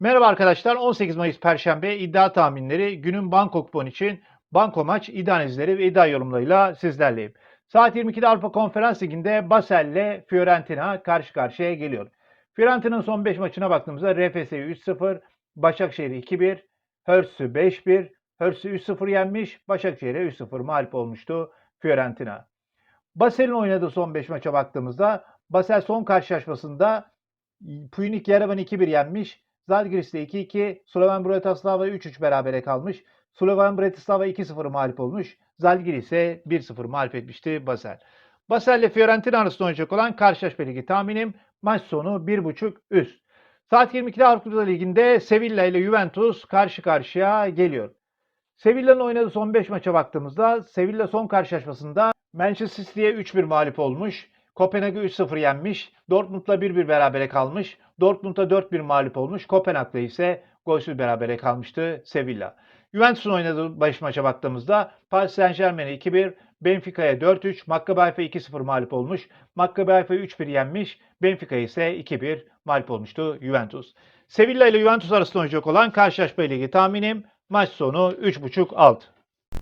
Merhaba arkadaşlar. 18 Mayıs Perşembe iddia tahminleri günün banko kupon için banko maç iddia analizleri ve iddia yorumlarıyla sizlerleyim. Saat 22'de Avrupa Konferans Ligi'nde Basel ile Fiorentina karşı karşıya geliyor. Fiorentina'nın son 5 maçına baktığımızda RFS'yi 3-0, Başakşehir'i 2-1, Hörs'ü 5-1, Hörs'ü 3-0 yenmiş, Başakşehir'e 3-0 mağlup olmuştu Fiorentina. Basel'in oynadığı son 5 maça baktığımızda Basel son karşılaşmasında Puynik Yerevan'ı 2-1 yenmiş. Zalgiris'te 2-2, Sloven Bratislava 3-3 berabere kalmış. Sloven Bratislava 2-0 mağlup olmuş. Zalgiris ise 1-0 mağlup etmişti Basel. Basel ile Fiorentina arasında oynayacak olan karşılaşma ligi tahminim maç sonu 1.5 üst. Saat 22'de Avrupa Ligi'nde Sevilla ile Juventus karşı karşıya geliyor. Sevilla'nın oynadığı son 5 maça baktığımızda Sevilla son karşılaşmasında Manchester City'ye 3-1 mağlup olmuş. Kopenhag'ı 3-0 yenmiş. Dortmund'la 1-1 berabere kalmış. Dortmund'a 4-1 mağlup olmuş. Kopenhag'la ise golsüz berabere kalmıştı Sevilla. Juventus'un oynadığı baş maça baktığımızda Paris Saint Germain'e 2-1, Benfica'ya 4-3, Maccabi Haifa 2-0 mağlup olmuş. Maccabi Haifa 3-1 yenmiş. Benfica ise 2-1 mağlup olmuştu Juventus. Sevilla ile Juventus arasında oynayacak olan karşılaşma ligi tahminim maç sonu 3.5 alt.